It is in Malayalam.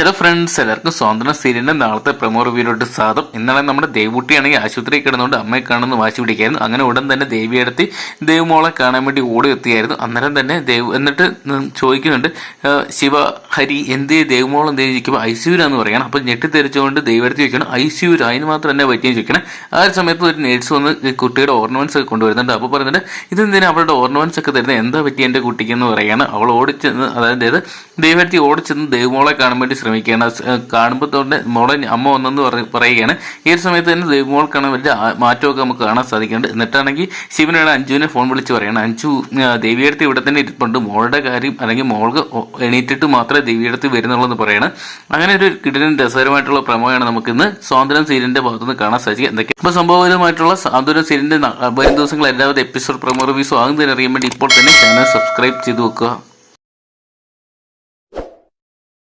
ഹലോ ഫ്രണ്ട്സ് എല്ലാവർക്കും സ്വാതന്ത്ര്യ സീരിയലിന്റെ നാളത്തെ പ്രമോ റിവ്യൂലോട്ട് സാധം ഇന്നലെ നമ്മുടെ ദേവുട്ടിയാണെങ്കിൽ ആശുപത്രിയിൽ കിടന്നുകൊണ്ട് അമ്മയെ കാണുന്ന വാശി പിടിക്കായിരുന്നു അങ്ങനെ ഉടൻ തന്നെ ദേവിയെടുത്ത് ദേവമോളെ കാണാൻ വേണ്ടി ഓടി എത്തിയായിരുന്നു അന്നേരം തന്നെ ദേവ് എന്നിട്ട് ചോദിക്കുന്നുണ്ട് ശിവ ഹരി എന്ത് ദേവുമോൾ എന്ത് ചോദിക്കുമ്പോൾ ഐ സിയുലാന്ന് പറയണം. തിരിച്ചുകൊണ്ട് ഞെട്ടിത്തെറിച്ചുകൊണ്ട് ദൈവടുത്ത് ചോദിക്കണം ഐ സിയുല അതിന് മാത്രം എന്നെ പറ്റിയെന്ന് ചോദിക്കണം? ആ ഒരു സമയത്ത് ഒരു നേഴ്സ് വന്ന് കുട്ടിയുടെ ഓർണമെന്റ്സ് ഒക്കെ കൊണ്ടുവരുന്നുണ്ട്. അപ്പോൾ പറയുന്നുണ്ട് ഇതെന്തിനാ അവളുടെ ഓർണമെന്റ്സ് ഒക്കെ തരുന്നത് എന്താ പറ്റി എന്റെ കുട്ടിക്ക്? എന്ന് അവൾ ഓടിച്ചെന്ന് അതായത് ദൈവത്തി ഓടിച്ചെന്ന് ദേവമോളെ കാണാൻ വേണ്ടി ശ്രമിക്കുകയാണ് കാണുമ്പോൾ തന്നെ മോളെ അമ്മ വന്നെന്ന് പറ- പറയുകയാണ്. ഈ ഒരു സമയത്ത് തന്നെ മോൾക്കാണ് വലിയ മാറ്റമൊക്കെ നമുക്ക് കാണാൻ സാധിക്കുന്നുണ്ട്. എന്നിട്ടാണെങ്കിൽ ശിവനാണ് അഞ്ജുവിനെ ഫോൺ വിളിച്ച് പറയുന്നത് അഞ്ജു ദേവിയെടുത്ത് ഇവിടെ തന്നെ ഇരിപ്പുണ്ട്. മോളുടെ കാര്യം അല്ലെങ്കിൽ മോൾക്ക് എണീറ്റിട്ട് മാത്രമേ ദേവിയടുത്ത് വരുന്നുള്ളൂ എന്ന് പറയണം. അങ്ങനെ ഒരു കിടിലൻ രസകരമായിട്ടുള്ള പ്രമോയാണ് നമുക്കിന്ന് സ്വാതന്ത്ര്യം സീരിയലിന്റെ ഭാഗത്തുനിന്ന് കാണാൻ സാധിക്കുക എന്തൊക്കെ ഇപ്പൊ സംഭവപരമായിട്ടുള്ള സ്വാതന്ത്ര്യം സീരിയലിന്റെ വരും ദിവസങ്ങൾ എല്ലാവരും എപ്പിസോഡ് പ്രമോ റിവ്യൂസും ആകുന്നതിനറിയാൻ വേണ്ടി ഇപ്പോൾ തന്നെ ചാനൽ സബ്സ്ക്രൈബ് ചെയ്ത് വെക്കുക.